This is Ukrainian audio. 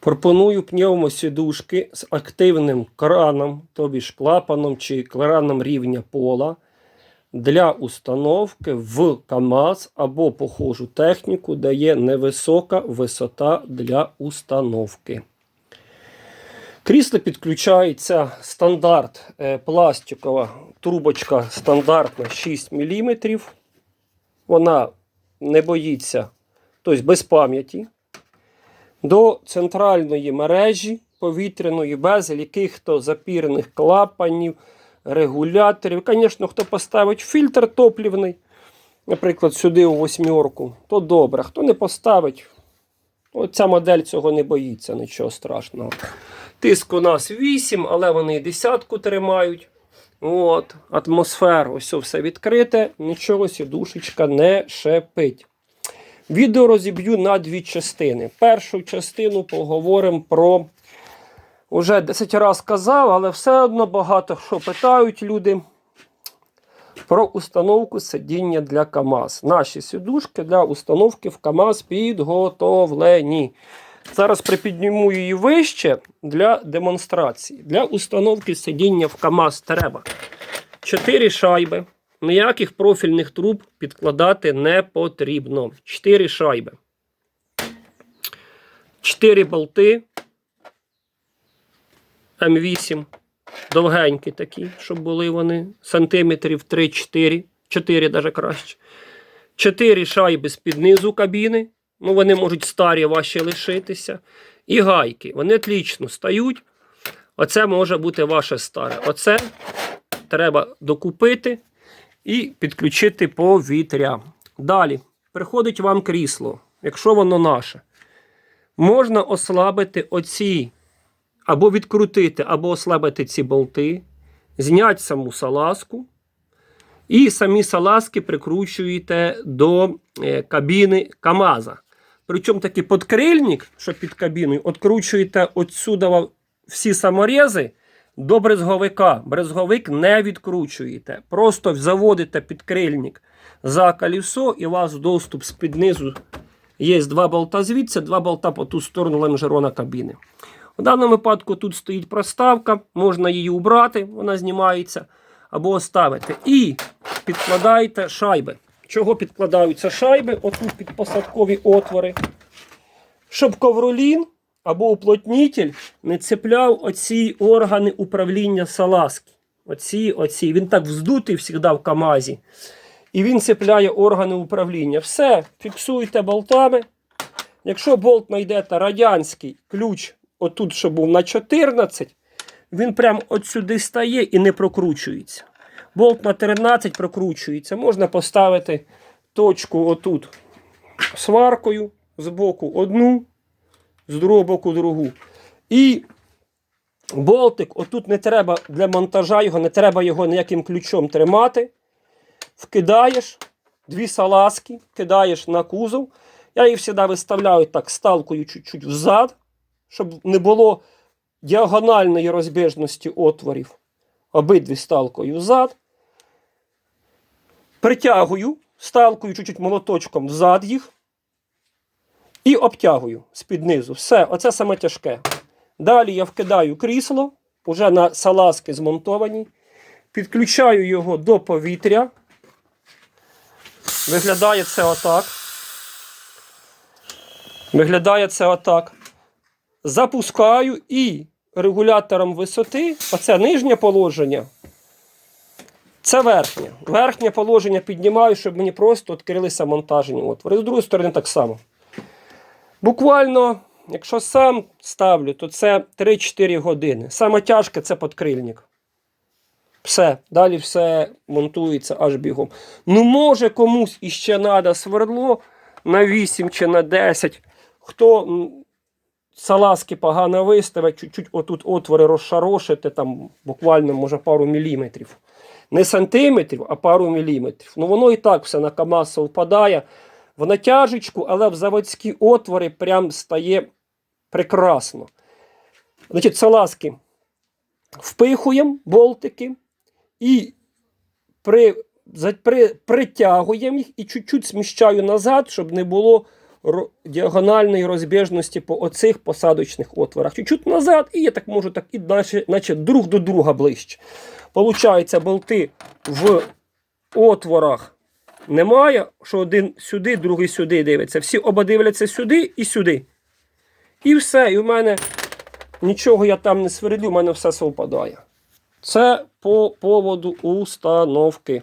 Пропоную пневмосідушки з активним краном, тобі ж клапаном чи краном рівня пола для установки в КАМАЗ або похожу техніку, де є невисока висота для установки. Крісло підключається стандарт е, пластикова трубочка стандартна 6 мм. Вона не боїться, тобто без пам'яті до центральної мережі повітряної без яких-то запірних клапанів, регуляторів. Звісно, хто поставить фільтр топлівний, наприклад, сюди у восьмерку, то добре. Хто не поставить, оця модель цього не боїться, нічого страшного. Тиск у нас 8, але вони і десятку тримають. От, Атмосфера, ось все відкрите, нічого сідушечка не шепить. Відео розіб'ю на дві частини. Першу частину поговоримо про. Уже 10 разів казав, але все одно багато що питають люди про установку сидіння для КАМАЗ. Наші сідушки для установки в КАМАЗ підготовлені. Зараз припідніму її вище для демонстрації. Для установки сидіння в КАМАЗ треба 4 шайби. Ніяких профільних труб підкладати не потрібно. 4 шайби. 4 болти. М8. Довгенькі такі, щоб були вони. Сантиметрів 3-4. 4 навіть краще. 4 шайби з-під низу кабіни. Ну, вони можуть старі ваші лишитися. І гайки. Вони отлічно стають. Оце може бути ваше старе. Оце треба докупити і підключити повітря. Далі, приходить вам крісло, якщо воно наше. Можна ослабити оці, або відкрутити, або ослабити ці болти, зняти саму салазку. І самі салазки прикручуєте до е, кабіни КАМАЗа. Причому такий подкрильник, що під кабіною, відкручуєте отсюда всі саморези до брезговика. Брезговик не відкручуєте. Просто заводите підкрильник за колесо і у вас доступ з під низу. Є два болта звідси, два болта по ту сторону лонжерона кабіни. В даному випадку тут стоїть проставка, можна її убрати, вона знімається, або оставити. І підкладаєте шайби. Чого підкладаються шайби? Отут під посадкові отвори. Щоб ковролін або уплотнітель не цепляв оці органи управління салазки. Оці, оці. Він так вздутий завжди в КАМАЗі. І він цепляє органи управління. Все, фіксуєте болтами. Якщо болт знайдете радянський ключ, отут, що був на 14, він прямо от сюди стає і не прокручується. Болт на 13 прокручується. Можна поставити точку отут сваркою, з боку одну, з другого боку другу. І болтик, отут не треба для монтажа його, не треба його ніяким ключом тримати. Вкидаєш дві салазки, кидаєш на кузов. Я їх завжди виставляю так сталкою чуть-чуть взад, щоб не було діагональної розбіжності отворів. Обидві сталкою взад. Притягую сталкою чуть-чуть молоточком взад їх. І обтягую з-під низу. Все, оце саме тяжке. Далі я вкидаю крісло, вже на салазки змонтовані. Підключаю його до повітря. Виглядає це отак. Виглядає це отак. Запускаю і регулятором висоти, оце нижнє положення. Це верхнє. Верхнє положення піднімаю, щоб мені просто відкрилися монтажні отвори. З другої сторони так само. Буквально, якщо сам ставлю, то це 3-4 години. Саме тяжке це подкрильник. Все, далі все монтується аж бігом. Ну, може, комусь іще треба свердло на 8 чи на 10. Хто м, салазки погано виставить, чуть-чуть отут отвори розшарошити, там буквально, може, пару міліметрів. Не сантиметрів, а пару міліметрів. Ну, воно і так все на КАМАЗ впадає в натяжечку, але в заводські отвори прям стає прекрасно. Значить, салазки впихуємо болтики і при, при, притягуємо їх і чуть-чуть сміщаю назад, щоб не було діагональної розбіжності по оцих посадочних отворах. Чуть-чуть назад, і я так можу так і наче, наче друг до друга ближче. Получається, болти в отворах немає, що один сюди, другий сюди дивиться. Всі оба дивляться сюди і сюди. І все. І в мене нічого я там не сверлю, в мене все совпадає. Це по поводу установки.